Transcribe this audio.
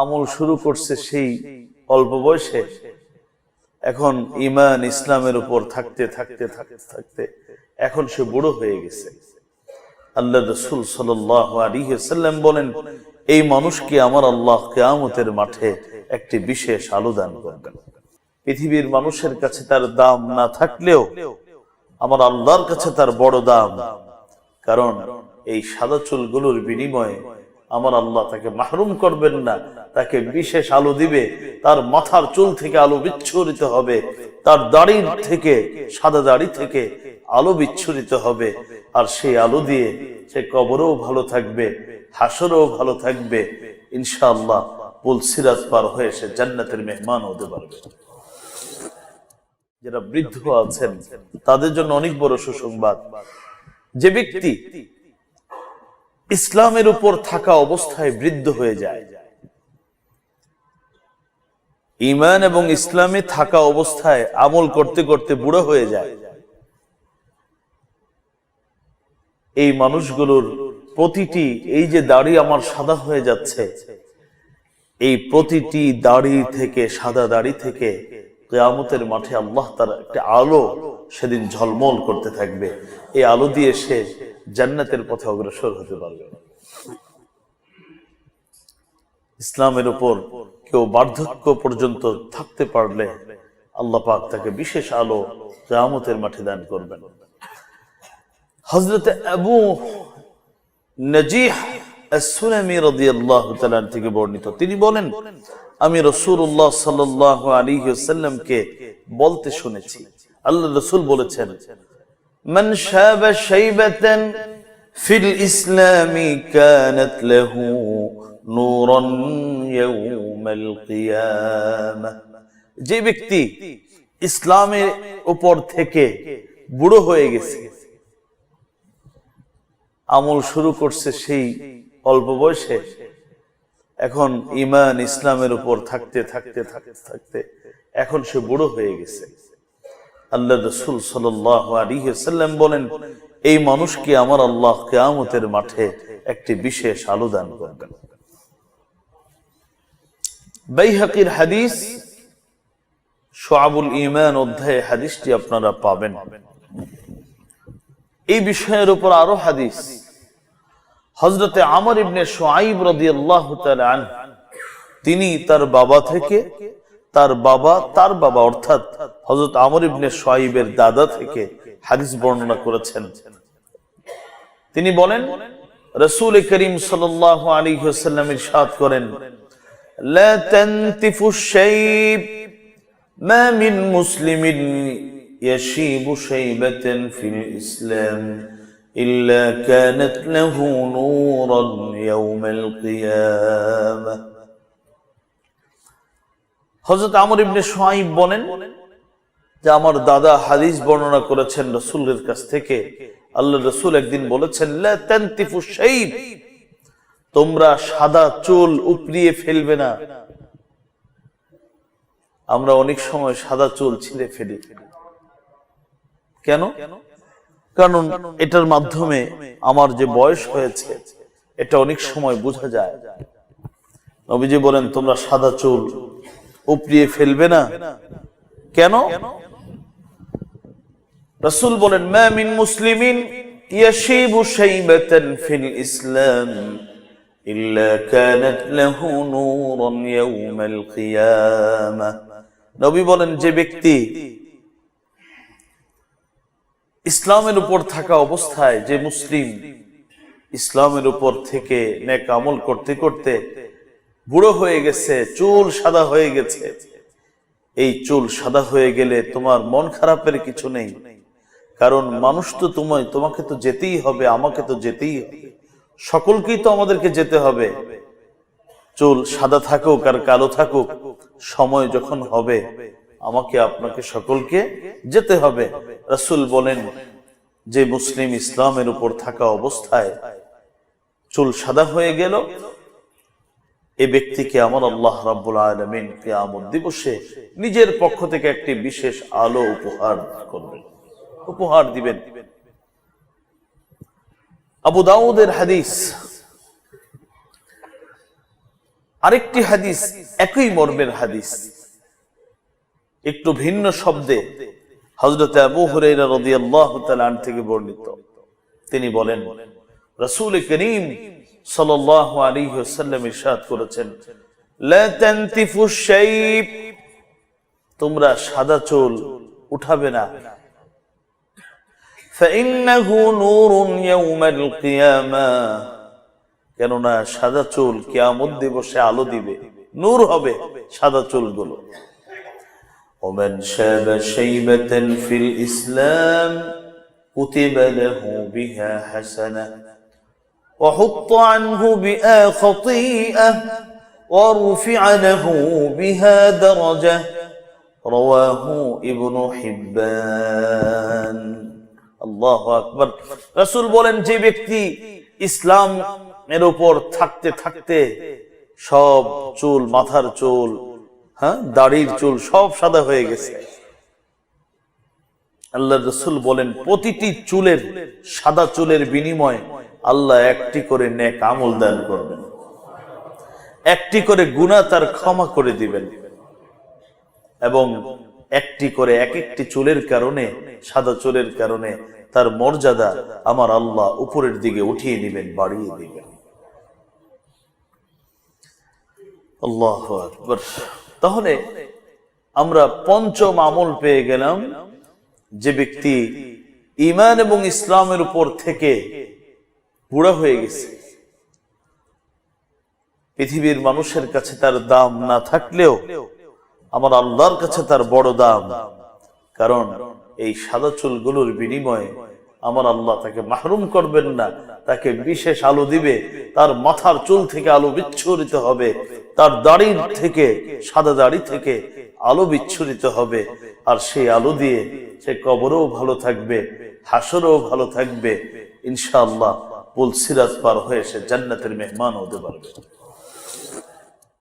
আমল শুরু করছে সেই অল্প বয়সে। এখন ইমান ইসলামের উপর থাকতে থাকতে থাকতে থাকতে এখন সে বুড়ো হয়ে গেছে। আল্লাহ রসুল সাল্লাম বলেন, এই মানুষকে আমার আল্লাহ কেয়ামতের মাঠে একটি বিশেষ আলো দান করবেন। পৃথিবীর মানুষের কাছে তার দাম না থাকলেও আমার আল্লাহর কাছে তার বড় দাম। কারণ এই সাদা চুলগুলোর বিনিময়ে আমার আল্লাহ তাকে মাহরুম করবেন না তাকে বিশেষ আলো দিবে, তার মাথার চুল থেকে আলো বিচ্ছুরিত হবে, তার দাড়ির থেকে, সাদা দাড়ি থেকে আলো বিচ্ছুরিত হবে। আর সেই আলো দিয়ে সে কবরেও ভালো থাকবে, হাসরেও ভালো থাকবে। ইনশাআল্লাহ পুল সিরাজ পার হয়ে সে জান্নাতের মেহমান হতে পারবে। যারা বৃদ্ধ আছেন, তাদের জন্য অনেক বড় সুসংবাদ। যে ব্যক্তি ইসলামের উপর থাকা অবস্থায় বৃদ্ধ হয়ে যায় ইমান এবং ইসলামে থাকা অবস্থায় আমল করতে করতে বুড়ো হয়ে যায়। এই মানুষগুলোর প্রতিটি, এই যে দাড়ি আমার সাদা হয়ে যাচ্ছে, এই প্রতিটি দাড়ি থেকে, সাদা দাড়ি থেকে কেয়ামতের মাঠে আল্লাহ তার একটা আলো সেদিন ঝলমল করতে থাকবে। এই আলো দিয়ে সে জান্নাতের পথে অগ্রসর হতে পারবে। ইসলামের উপর কেউ বার্ধক্য পর্যন্ত থাকতে পারলে আল্লাহ পাক তাকে বিশেষ আলো কেয়ামতের মাঠে দান করবেন। হজরত আবু নজিহ সুলামি রাদিয়াল্লাহু তাআলা থেকে বর্ণিত। তিনি বলেন, আমি রাসূলুল্লাহ সাল্লাল্লাহু আলাইহি ওয়াসাল্লামকে বলতে শুনেছি। আল্লাহ রাসূল বলেছেন, মান শাবা শাইবাতান ফিল ইসলামি কানাত লাহু কিয়ামাহ যে ব্যক্তি ইসলামের উপর থেকে বুড়ো হয়ে গেছে, আমল শুরু করছে সেই অল্প বয়সে, এখন ইমান ইসলামের উপর থাকতে থাকতে থাকতে থাকতে এখন সে বুড়ো হয়ে গেছে। আল্লাহ রসুল সাল্লাম বলেন, এই মানুষকে আমার আল্লাহ কেয়ামতের মাঠে একটি বিশেষ আলো দান করবেন? বাইহাকির হাদিস, সোয়াবুল ইমান অধ্যায়ে হাদিসটি আপনারা পাবেন। এই বিষয়ের উপর আরও হাদিস। হজরতে আমর ইবনে সোয়াইব রদি আল্লাহ তিনি তার বাবা থেকে, তার বাবা তার বাবা অর্থাৎ হজরত আমর ইবনে সোয়াইবের দাদা থেকে হাদিস বর্ণনা করেছেন। তিনি বলেন, রসুল করিম সাল্লাহ আলী সাল্লাম ইরশাদ করেন لا تنتف الشيب ما من مسلم يشيب شيبة في الإسلام إلا كانت له نورا يوم القيامة হজরত আমর ইবনে সোয়াইব বলেন যে আমার দাদা হাদিস বর্ণনা করেছেন রসুলের কাছ থেকে আল্লাহ রসুল একদিন বলেছেন লা তানতিফু শাইব তোমরা সাদা চুল উপড়িয়ে ফেলবে না। আমরা অনেক সময় সাদা চুল ছিঁড়ে ফেলি। কেন? কারণ এটার মাধ্যমে আমার যে বয়স হয়েছে, এটা অনেক সময় বোঝা যায়। নবীজি বলেন, তোমরা সাদা চুল উপড়িয়ে ফেলবে না। কেন? রসুল বলেন, মা মিন মুসলিমিন ইয়াশিবু শাইবাতান ফিল ইসলাম। ইল্লা কানাত লাহু নূরান ইয়াউমাল কিয়ামাহ নবী বলেন, যে ব্যক্তি ইসলামের উপর থাকা অবস্থায় যে মুসলিম ইসলামের উপর থেকে নেক আমল করতে করতে বুড়ো হয়ে গেছে, চুল সাদা হয়ে গেছে, এই চুল সাদা হয়ে গেলে তোমার মন খারাপের কিছু নেই। কারণ মানুষ তো তোমায়, তোমাকে তো যেতেই হবে, আমাকে তো যেতেই হবে। সকলকেই তো আমাদেরকে যেতে হবে। চুল সাদা থাকুক আর কালো থাকুক, সময় যখন হবে, আমাকে, আপনাকে সকলকে যেতে হবে। রাসুল বলেন, যে মুসলিম ইসলামের উপর থাকা অবস্থায় চুল সাদা হয়ে গেল, এ ব্যক্তিকে আমার আল্লাহ রাব্বুল আলমিন কেয়ামত দিবসে নিজের পক্ষ থেকে একটি বিশেষ আলো উপহার করবেন। উপহার দিবেন। আবু দাউদের হাদিস। আরেকটি হাদিস, একই মর্মের হাদিস। একটু ভিন্ন শব্দে হজরত আবু হুরাইরা থেকে বর্ণিত। তিনি বলেন, রাসূল করিম ওয়াসাল্লাম ইরশাদ করেছেন তোমরা সাদা চুল উঠাবে না فإنه نور يوم القيامة কেননা সাদা চুল কিয়ামত দিবসে আলো দিবে নূর হবে সাদা চুলগুলো ومن شاب شيبة في الإسلام كتب له بها حسنة وحط عنه بها خطيئة ورفع له بها درجة رواه ابن حبان আল্লাহ আকবর। রসুল বলেন, যে ব্যক্তি ইসলাম এর উপর থাকতে থাকতে সব চুল, মাথার চুল হ্যাঁ দাড়ির চুল সব সাদা হয়ে গেছে। আল্লাহ রসুল বলেন, প্রতিটি চুলের সাদা চুলের বিনিময়ে আল্লাহ একটি করে নেক আমল দান করবেন। একটি করে গুণা তার ক্ষমা করে দিবেন। এবং একটি করে এক একটি চুলের কারণে সাদা চুলের কারণে তার মর্যাদা আমার আল্লাহ উপরের দিকে উঠিয়ে দিবেন, বাড়িয়ে দিবেন। তাহলে আমরা পঞ্চম আমল পেয়ে গেলাম যে ব্যক্তি ইমান এবং ইসলামের উপর থেকে বুড়া হয়ে গেছে। পৃথিবীর মানুষের কাছে তার দাম না থাকলেও আমার আল্লাহর কাছে তার বড় দাম। কারণ এই সাদা চুলগুলোর বিনিময়ে আমার আল্লাহ তাকে মাহরুম করবেন না, তাকে বিশেষ আলো দিবে, তার মাথার চুল থেকে আলো বিচ্ছুরিত হবে, তার দাড়ির থেকে, সাদা দাড়ি থেকে আলো বিচ্ছুরিত হবে, আর সেই আলো দিয়ে সে কবরেও ভালো থাকবে, হাসরেও ভালো থাকবে, ইনশাআল্লাহ পুল সিরাজ পার হয়ে সে জান্নাতের মেহমান হতে